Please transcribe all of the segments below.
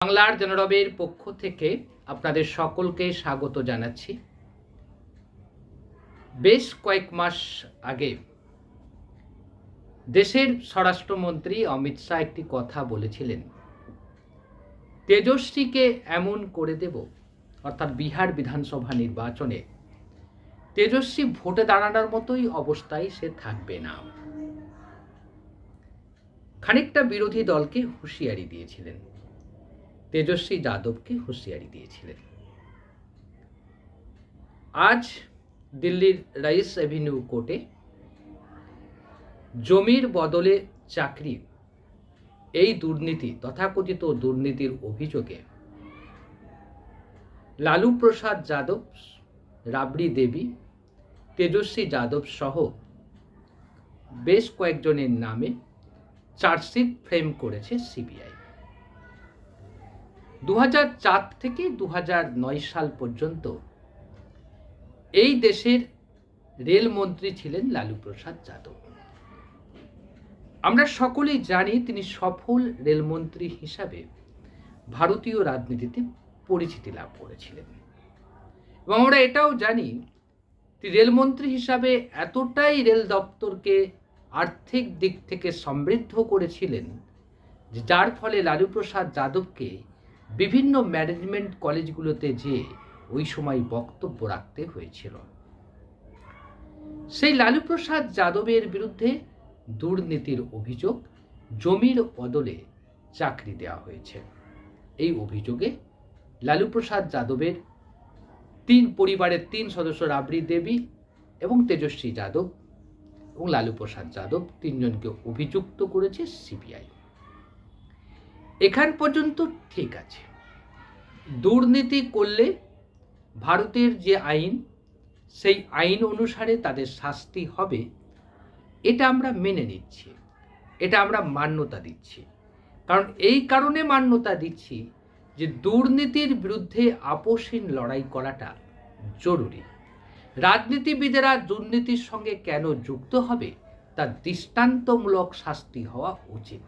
বাংলার জনরবের পক্ষ থেকে আপনাদের সকলকে স্বাগত জানাচ্ছি। বেশ কয়েক মাস আগে দেশের স্বরাষ্ট্রমন্ত্রী অমিত শাহ একটি কথা বলেছিলেন, তেজস্বীকে এমন করে দেব, অর্থাৎ বিহার বিধানসভা নির্বাচনে তেজস্বী ভোটে দাঁড়ানোর মতোই অবস্থায় সে থাকবে না। খানিকটা বিরোধী দলকে হুঁশিয়ারি দিয়েছিলেন। তেজস্বী যাদবকে হুঁশিয়ারি দিয়েছিলেন। আজ দিল্লির রাইস অ্যাভিনিউ কোর্টে জমির বদলে চাকরি, এই দুর্নীতি, তথাকথিত দুর্নীতির অভিযোগে লালু প্রসাদ যাদব, রাবড়ি দেবী, তেজস্বী যাদব সহ বেশ কয়েকজনের নামে চার্জশিট ফ্রেম করেছে সিবিআই। দু থেকে দু সাল পর্যন্ত এই দেশের রেলমন্ত্রী ছিলেন লালু প্রসাদ যাদব। আমরা সকলেই জানি তিনি সফল রেলমন্ত্রী হিসাবে ভারতীয় রাজনীতিতে পরিচিতি লাভ করেছিলেন। এবং আমরা এটাও জানি, তিনি রেলমন্ত্রী হিসাবে এতটাই রেল দপ্তরকে আর্থিক দিক থেকে সমৃদ্ধ করেছিলেন যার ফলে লালু প্রসাদ যাদবকে বিভিন্ন ম্যানেজমেন্ট কলেজগুলোতে যেয়ে ওই সময় বক্তব্য রাখতে হয়েছিল। সেই লালু প্রসাদ যাদবের বিরুদ্ধে দুর্নীতির অভিযোগ জমির বদলে চাকরি দেওয়া হয়েছে। এই অভিযোগে লালু প্রসাদ যাদবের তিন পরিবারের তিন সদস্য রাবড়ি দেবী এবং তেজস্বী যাদব এবং লালু প্রসাদ যাদব তিনজনকে অভিযুক্ত করেছে সিবিআই। এখান পর্যন্ত ঠিক আছে। দুর্নীতি করলে ভারতের যে আইন, সেই আইন অনুসারে তাদের শাস্তি হবে, এটা আমরা মেনে নিচ্ছি। এটা আমরা মান্যতা দিচ্ছি। কারণ এই কারণে মান্যতা দিচ্ছি যে দুর্নীতির বিরুদ্ধে আপোষহীন লড়াই করাটা জরুরি। রাজনীতিবিদেরা দুর্নীতির সঙ্গে কেন যুক্ত হবে তার দৃষ্টান্তমূলক শাস্তি হওয়া উচিত।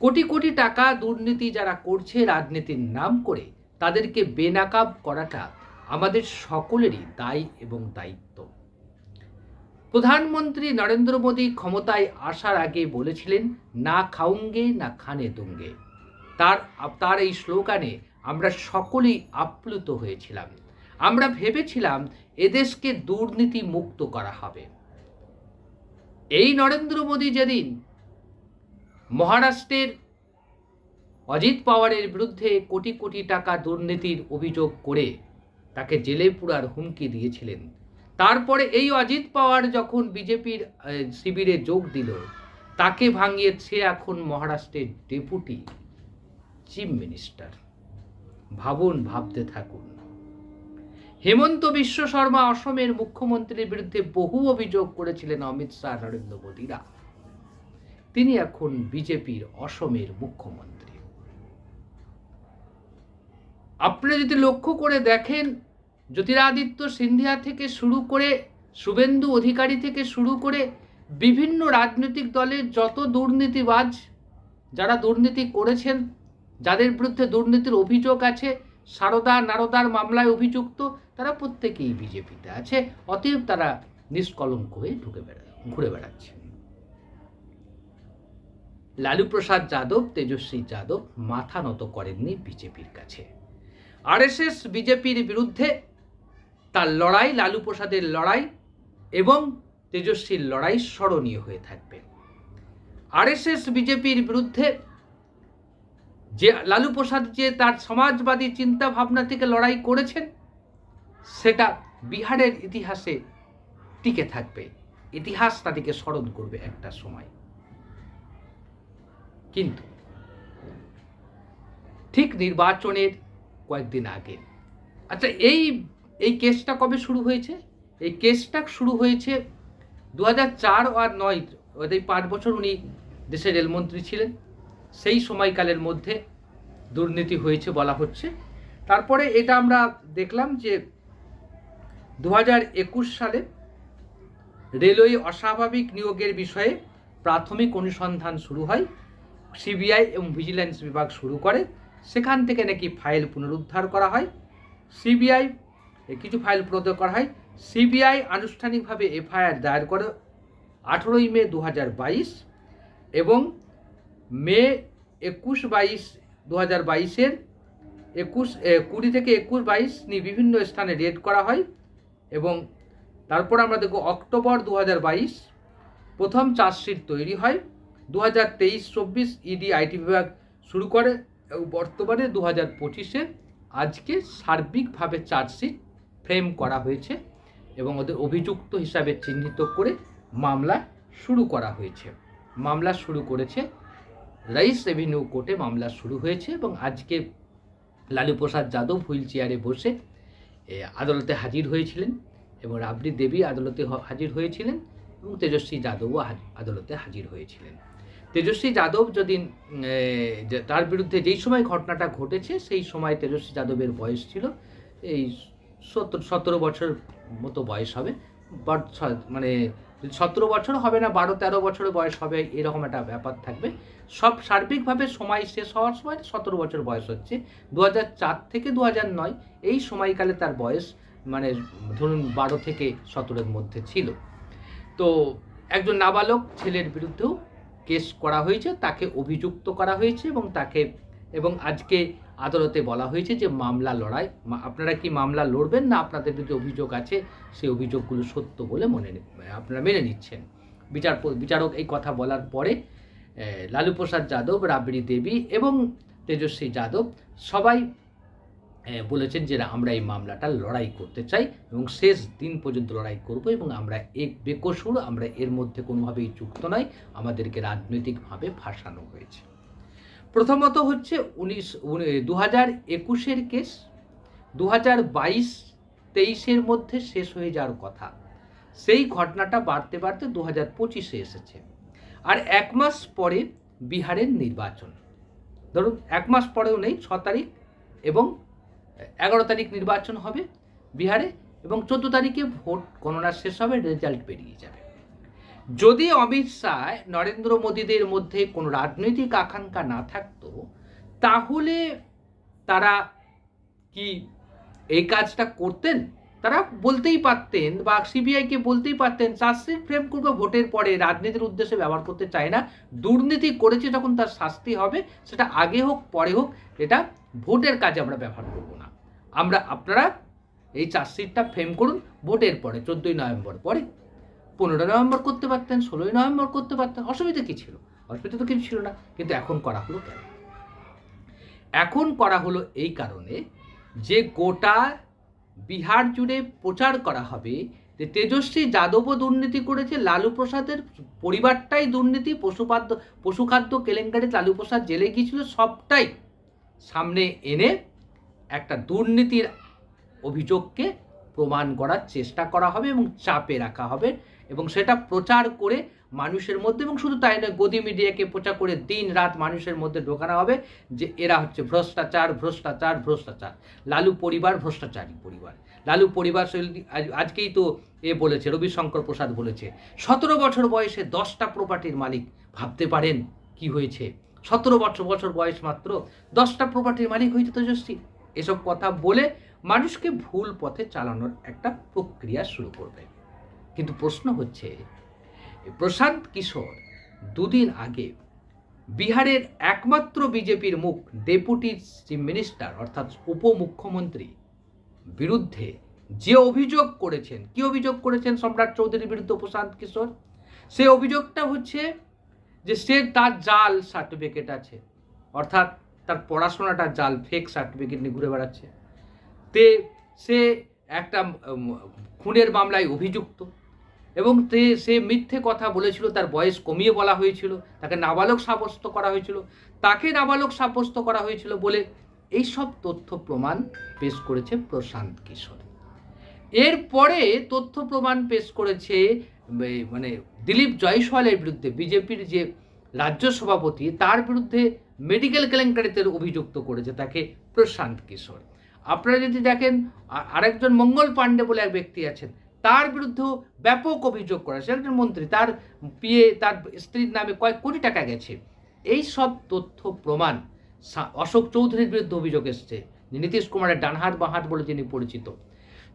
কোটি কোটি টাকা দুর্নীতি যারা করছে রাজনীতির নাম করে, তাদেরকে বেনাকাব করাটা আমাদের সকলেরই দায় এবং দায়িত্ব। প্রধানমন্ত্রী নরেন্দ্র মোদী ক্ষমতায় আসার আগে বলেছিলেন, না খাউঙ্গে না খানে দুঙ্গে। তার তার এই স্লোগানে আমরা সকলেই আপ্লুত হয়েছিলাম। আমরা ভেবেছিলাম এদেশকে দুর্নীতি মুক্ত করা হবে। এই নরেন্দ্র মোদী যেদিন মহারাষ্ট্রের অজিত পাওয়ারের বিরুদ্ধে কোটি কোটি টাকা দুর্নীতির অভিযোগ করে তাকে জেলে পুরার হুমকি দিয়েছিলেন। তারপরে এই অজিত পাওয়ার যখন বিজেপির শিবিরে যোগ দিল, তাকে ভাঙিয়ে সে এখন মহারাষ্ট্রের ডেপুটি চিফ মিনিস্টার। ভাবুন, ভাবতে থাকুন। হেমন্ত বিশ্ব শর্মা অসমের মুখ্যমন্ত্রীর বিরুদ্ধে বহু অভিযোগ করেছিলেন অমিত শাহ, নরেন্দ্র মোদীরা। তিনি এখন বিজেপির অসমের মুখ্যমন্ত্রী। আপনি যদি লক্ষ্য করে দেখেন, জ্যোতিরাদিত্য সিন্ধিয়া থেকে শুরু করে শুভেন্দু অধিকারী থেকে শুরু করে বিভিন্ন রাজনৈতিক দলের যত দুর্নীতিবাজ যারা দুর্নীতি করেছেন, যাদের বিরুদ্ধে দুর্নীতির অভিযোগ আছে, সারদা নারদার মামলায় অভিযুক্ত, তারা প্রত্যেকেই বিজেপিতে আছে, অতএব তারা নিষ্কলঙ্ক হয়ে ঢুকে বেড়া, ঘুরে বেড়াচ্ছে। লালু প্রসাদ যাদব, তেজস্বী যাদব মাথা নত করেননি বিজেপির কাছে। আরএসএস, বিজেপির বিরুদ্ধে তার লড়াই লালু প্রসাদের লড়াই এবং তেজস্বীর লড়াই স্মরণীয় হয়ে থাকবে। আরএসএস, বিজেপির বিরুদ্ধে যে লালু প্রসাদ যে তার সমাজবাদী চিন্তা ভাবনা থেকে লড়াই করেছেন, সেটা বিহারের ইতিহাসে টিকে থাকবে। ইতিহাস তাদেরকে স্মরণ করবে একটা সময়। কিন্তু ঠিক নির্বাচনের কয়েকদিন আগে। আচ্ছা এই এই কেসটা কবে শুরু হয়েছে? এই কেসটা শুরু হয়েছে দু চার আর নয় ওদের পাঁচ বছর উনি দেশের রেলমন্ত্রী ছিলেন। সেই সময়কালের মধ্যে দুর্নীতি হয়েছে বলা হচ্ছে। তারপরে এটা আমরা দেখলাম যে দু একুশ সালে রেলওয়ে অস্বাভাবিক নিয়োগের বিষয়ে প্রাথমিক অনুসন্ধান শুরু হয়। সিবিআই এবং ভিজিল্যান্স বিভাগ শুরু করে, সেখান থেকে নাকি ফাইল পুনরুদ্ধার করা হয়। সিবিআই কিছু ফাইল পুনরুদ্ধার করা হয়। সিবিআই আনুষ্ঠানিকভাবে এফআইআর দায়ের করে আঠেরোই মে দু বাইশ এবং মে একুশ বাইশ দু হাজার বাইশের একুশ কুড়ি থেকে একুশ বাইশ নিয়ে বিভিন্ন স্থানে রেড করা হয় এবং তারপর আমরা দেখব অক্টোবর দু হাজার বাইশ প্রথম চার্জশিট তৈরি হয়। দু হাজার তেইশ, চব্বিশ ইডি আইটি বিভাগ শুরু করে এবং বর্তমানে দু হাজার পঁচিশে আজকে সার্বিকভাবে চার্জশিট ফ্রেম করা হয়েছে এবং ওদের অভিযুক্ত হিসাবে চিহ্নিত করে মামলা শুরু করা হয়েছে। মামলা শুরু করেছে, রাইস রেভিনিউ কোর্টে মামলা শুরু হয়েছে এবং আজকে লালু প্রসাদ যাদব হুইল চেয়ারে বসে আদালতে হাজির হয়েছিলেন এবং রাবড়ি দেবী আদালতে হাজির হয়েছিলেন এবং তেজস্বী যাদবও আদালতে হাজির হয়েছিলেন। তেজস্বী যাদব যদি তার বিরুদ্ধে যেই সময় ঘটনাটা ঘটেছে, সেই সময় তেজস্বী যাদবের বয়স ছিল, এই সত্তর, সতেরো বছর মতো বয়স হবে। মানে সতেরো বছর হবে না, বারো, তেরো বছর বয়স হবে, এরকম একটা ব্যাপার থাকবে। সব সার্বিকভাবে সময় শেষ হওয়ার সময় সতেরো বছর বয়স হচ্ছে। দু চার থেকে দু নয়, এই সময়কালে তার বয়স মানে ধরুন বারো থেকে সতেরোর মধ্যে ছিল। তো একজন নাবালক ছেলের বিরুদ্ধেও কেস করা হয়েছে, তাকে অভিযুক্ত করা হয়েছে এবং তাকে, এবং আজকে আদালতে বলা হয়েছে যে মামলা লড়াই আপনারা কি মামলা লড়বেন না? আপনাদের বিরুদ্ধে অভিযোগ আছে সেই অভিযোগগুলো সত্য বলে মনে আপনারা মেনে নিচ্ছেন। বিচার বিচারক এই কথা বলার পরে লালু প্রসাদ যাদব, রাবড়ি দেবী এবং তেজস্বী যাদব সবাই বলেছেন যে আমরা এই মামলাটা লড়াই করতে চাই এবং শেষ দিন পর্যন্ত লড়াই করব এবং আমরা এক বেকসুর, আমরা এর মধ্যে কোনোভাবেই যুক্ত নয় আমাদেরকে রাজনৈতিকভাবে ফাঁসানো হয়েছে। প্রথমত হচ্ছে উনিশ দু হাজার একুশের কেস দু হাজার বাইশ, তেইশের মধ্যে শেষ হয়ে যাওয়ার কথা। সেই ঘটনাটা বাড়তে বাড়তে দু হাজার পঁচিশে এসেছে। আর এক মাস পরে বিহারের নির্বাচন। ধরুন, এক মাস পরেও নেই, ছ তারিখ এবং এগারো তারিখ নির্বাচন হবে বিহারে এবং চোদ্দ তারিখে ভোট গণনা শেষ হবে রেজাল্ট বেরিয়ে যাবে। যদি অমিত শাহ, নরেন্দ্র মোদীদের মধ্যে কোনো রাজনৈতিক আকাঙ্ক্ষা না থাকতো, তাহলে তারা কি এই কাজটা করতেন? তারা বলতেই পারতেন বা সিবিআইকে বলতেই পারতেন চার্জশিট ফ্রেম করবে ভোটের পরে, রাজনীতির উদ্দেশ্যে ব্যবহার করতে চায় না। দুর্নীতি করেছে যখন তার শাস্তি হবে, সেটা আগে হোক, পরে হোক, এটা ভোটের কাজে আমরা ব্যবহার করব না। আমরা আপনারা এই চার্জশিটটা ফ্রেম করুন ভোটের পরে, চোদ্দোই নভেম্বর পরে। পনেরো নভেম্বর করতে পারতেন, ষোলোই নভেম্বর করতে পারতেন, অসুবিধা কী ছিল? অসুবিধা তো কিছু ছিল না, কিন্তু এখন করা হলো কেন? এখন করা হলো এই কারণে যে গোটা বিহার জুড়ে প্রচার করা হবে, যে তেজস্বী যাদবও দুর্নীতি করেছে, লালু প্রসাদের পরিবারটাই দুর্নীতি, পশুপাদ্য, পশুখাদ্য, কেলেঙ্কারিতে লালু প্রসাদ জেলে গিয়েছিল, সবটাই সামনে এনে একটা দুর্নীতির অভিযোগকে প্রমাণ করার চেষ্টা করা হবে এবং চাপে রাখা হবে এবং সেটা প্রচার করে মানুষের মধ্যে এবং শুধু তাই নয়, গদি মিডিয়াকে প্রচার করে দিন রাত মানুষের মধ্যে ঢোকানো হবে যে এরা হচ্ছে ভ্রষ্টাচার ভ্রষ্টাচার ভ্রষ্টাচার। লালু পরিবার, ভ্রষ্টাচারী পরিবার। লালু পরিবার আজকেই তো এ বলেছে, রবিশঙ্কর প্রসাদ বলেছে, সতেরো বছর বয়সে দশটা প্রপার্টির মালিক ভাবতে পারেন কি হয়েছে? সতেরো বছর বছর বয়স মাত্র দশটা প্রপার্টির মালিক হয়েছে তেজস্বী এসব কথা বলে মানুষকে ভুল পথে চালানোর একটা প্রক্রিয়া শুরু করবে। কিন্তু প্রশ্ন হচ্ছে, প্রশান্ত কিশোর দুদিন আগে বিহারের একমাত্র বিজেপির মুখ ডেপুটি চিফ মিনিস্টার অর্থাৎ উপমুখ্যমন্ত্রী বিরুদ্ধে যে অভিযোগ করেছেন, কি অভিযোগ করেছেন সম্রাট চৌধুরীর বিরুদ্ধে প্রশান্ত কিশোর? সে অভিযোগটা হচ্ছে যে সে তার জাল সার্টিফিকেট আছে। অর্থাৎ তার পড়াশোনাটা জাল ফেক সার্টিফিকেট নিয়ে ঘুরে বেড়াচ্ছে। তে সে একটা খুনের মামলায় অভিযুক্ত এবং তে সে মিথ্যে কথা বলেছিল, তার বয়স কমিয়ে বলা হয়েছিল, তাকে নাবালক সাব্যস্ত করা হয়েছিল, তাকে নাবালক সাব্যস্ত করা হয়েছিল বলে এই সব তথ্য প্রমাণ পেশ করেছে প্রশান্ত কিশোর। এরপরে তথ্য প্রমাণ পেশ করেছে মানে দিলীপ জয়সওয়ালের বিরুদ্ধে বিজেপির যে রাজ্য সভাপতি, তার বিরুদ্ধে মেডিকেল কেলেঙ্কারিতে অভিযুক্ত করেছে তাকে প্রশান্ত কিশোর। আপনারা যদি দেখেন আরেকজন মঙ্গল পাণ্ডে বলে এক ব্যক্তি আছেন, তার বিরুদ্ধেও ব্যাপক অভিযোগ করা সে একজন মন্ত্রী, তার পিয়ে, তার স্ত্রীর নামে কয়েক কোটি টাকা গেছে। এই সব তথ্য প্রমাণ অশোক চৌধুরীর বিরুদ্ধে অভিযোগ এসছে নীতিশ কুমারের ডানহাত, বাহাত বলে যিনি পরিচিত।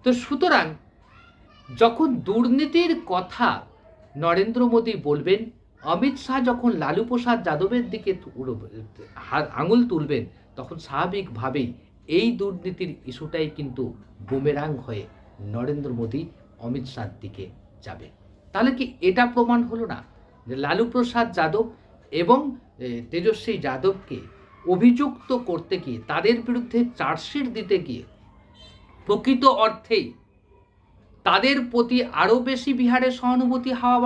তো সুতরাং, যখন দুর্নীতির কথা নরেন্দ্র মোদী বলবেন অমিত শাহ যখন লালু প্রসাদ যাদবের দিকে আঙুল তুলবেন, তখন স্বাভাবিকভাবেই এই দুর্নীতির ইস্যুটাই কিন্তু বুমেরাং হয়ে নরেন্দ্র মোদী অমিত শাহর দিকে যাবে। তাহলে কি এটা প্রমাণ হলো না যে লালু প্রসাদ যাদব এবং তেজস্বী যাদবকে অভিযুক্ত করতে গিয়ে, তাদের বিরুদ্ধে চার্জশিট দিতে গিয়ে প্রকৃত অর্থেই তাদের প্রতি আরও বেশি বিহারের সহানুভূতি হাওয়া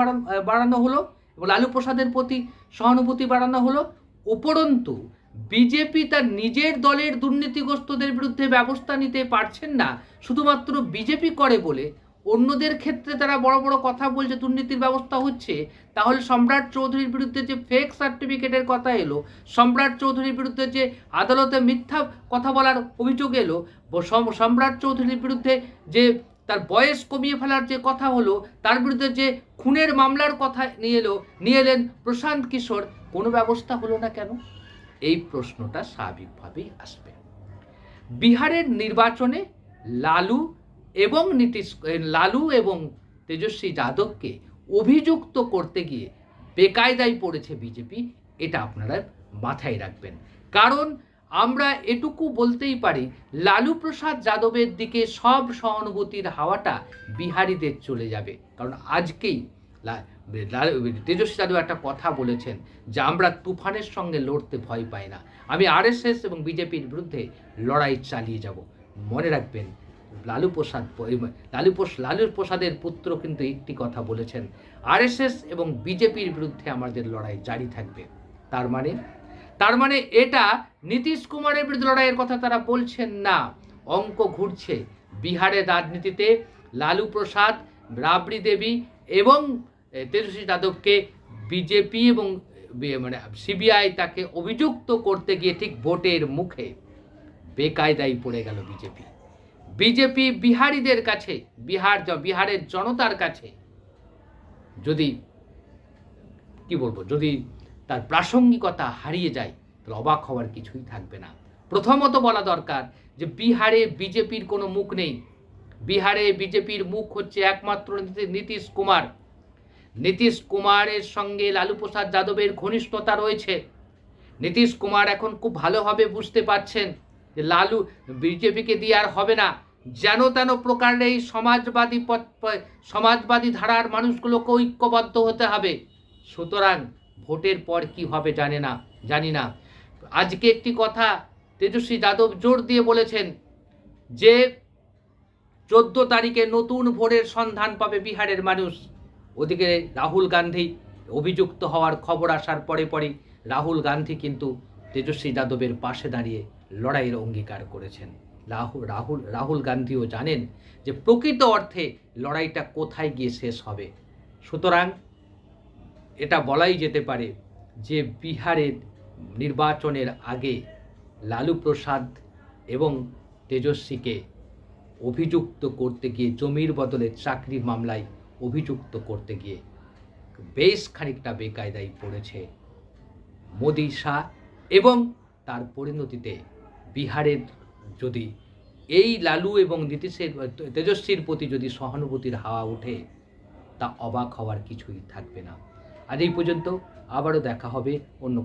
বাড়ানো হলো? এবং লালু প্রসাদের প্রতি সহানুভূতি বাড়ানো হলো। উপরন্তু, বিজেপি তার নিজের দলের দুর্নীতিগ্রস্তদের বিরুদ্ধে ব্যবস্থা নিতে পারছেন না। শুধুমাত্র বিজেপি করে বলে অন্যদের ক্ষেত্রে তারা বড় বড় কথা বলছে, দুর্নীতির ব্যবস্থা হচ্ছে। তাহলে সম্রাট চৌধুরীর বিরুদ্ধে যে ফেক সার্টিফিকেটের কথা এলো, সম্রাট চৌধুরীর বিরুদ্ধে যে আদালতে মিথ্যা কথা বলার অভিযোগ এলো সম্রাট চৌধুরীর বিরুদ্ধে যে তার বয়স কমিয়ে ফেলার যে কথা হলো, তার বিরুদ্ধে যে খুনের মামলার কথা নিয়ে এলো, নিয়ে এলেন প্রশান্ত কিশোর, কোনো ব্যবস্থা হলো না কেন? এই প্রশ্নটা স্বাভাবিকভাবেই আসবে। বিহারের নির্বাচনে লালু এবং নীতিশ লালু এবং তেজস্বী যাদবকে অভিযুক্ত করতে গিয়ে বেকায়দায় পড়েছে বিজেপি, এটা আপনারা মাথায় রাখবেন। কারণ আমরা এটুকু বলতেই পারি লালু প্রসাদ যাদবের দিকে সব সহানুভূতির হাওয়াটা বিহারীদের চলে যাবে। কারণ আজকেই তেজস্বী যাদব একটা কথা বলেছেন যে আমরা তুফানের সঙ্গে লড়তে ভয় পাই না। আমি আরএসএস এবং বিজেপির বিরুদ্ধে লড়াই চালিয়ে যাব। মনে রাখবেন লালু প্রসাদ লালু লালু প্রসাদের পুত্র কিন্তু একটি কথা বলেছেন, আরএসএস এবং বিজেপির বিরুদ্ধে আমাদের লড়াই জারি থাকবে। তার মানে তার মানে এটা নীতিশ কুমারের বিরুদ্ধে লড়াইয়ের কথা তারা বলছেন না। অঙ্ক ঘুরছে বিহারের রাজনীতিতে লালু প্রসাদ, রাবড়ি দেবী এবং তেজস্বী যাদবকে বিজেপি এবং মানে সিবিআই তাকে অভিযুক্ত করতে গিয়ে ঠিক ভোটের মুখে বেকায়দায় পড়ে গেল বিজেপি। বিজেপি বিহারীদের কাছে, বিহার বিহারের জনতার কাছে যদি, কি বলব, যদি তার প্রাসঙ্গিকতা হারিয়ে যায়, তাহলে অবাক হওয়ার কিছুই থাকবে না। প্রথমত বলা দরকার যে বিহারে বিজেপির কোনো মুখ নেই। বিহারে বিজেপির মুখ হচ্ছে একমাত্র নীতি- নীতিশ কুমার। নীতিশ কুমারের সঙ্গে লালু প্রসাদ যাদবের ঘনিষ্ঠতা রয়েছে। নীতিশ কুমার এখন খুব ভালোভাবে বুঝতে পারছেন যে লালু বিজেপিকে দিয়ে আর হবে না। যেন তেন প্রকারে এই সমাজবাদী সমাজবাদী ধারার মানুষগুলোকে ঐক্যবদ্ধ হতে হবে। সুতরাং ভোটের পর কি হবে জানে না, জানি না। আজকে একটি কথা তেজস্বী যাদব জোর দিয়ে বলেছেন যে, চোদ্দ তারিখে নতুন ভোরের সন্ধান পাবে বিহারের মানুষ। ওদিকে রাহুল গান্ধী অভিযুক্ত হওয়ার খবর আসার পরে পরে রাহুল গান্ধী কিন্তু তেজস্বী যাদবের পাশে দাঁড়িয়ে লড়াইয়ের অঙ্গীকার করেছেন। রাহুল রাহুল রাহুল গান্ধীও জানেন যে প্রকৃত অর্থে লড়াইটা কোথায় গিয়ে শেষ হবে। সুতরাং এটা বলাই যেতে পারে যে বিহারের নির্বাচনের আগে লালু প্রসাদ এবং তেজস্বীকে অভিযুক্ত করতে গিয়ে, জমির বদলে চাকরি মামলায় অভিযুক্ত করতে গিয়ে বেশ খানিকটা বেকায়দায় পড়েছে মোদি শাহ এবং তার পরিণতিতে বিহারের যদি এই লালু এবং নীতিশের, তেজস্বীর প্রতি যদি সহানুভূতির হাওয়া ওঠে, তা অবাক হওয়ার কিছুই থাকবে না। আজ এই পর্যন্ত আবারও দেখা হবে অন্য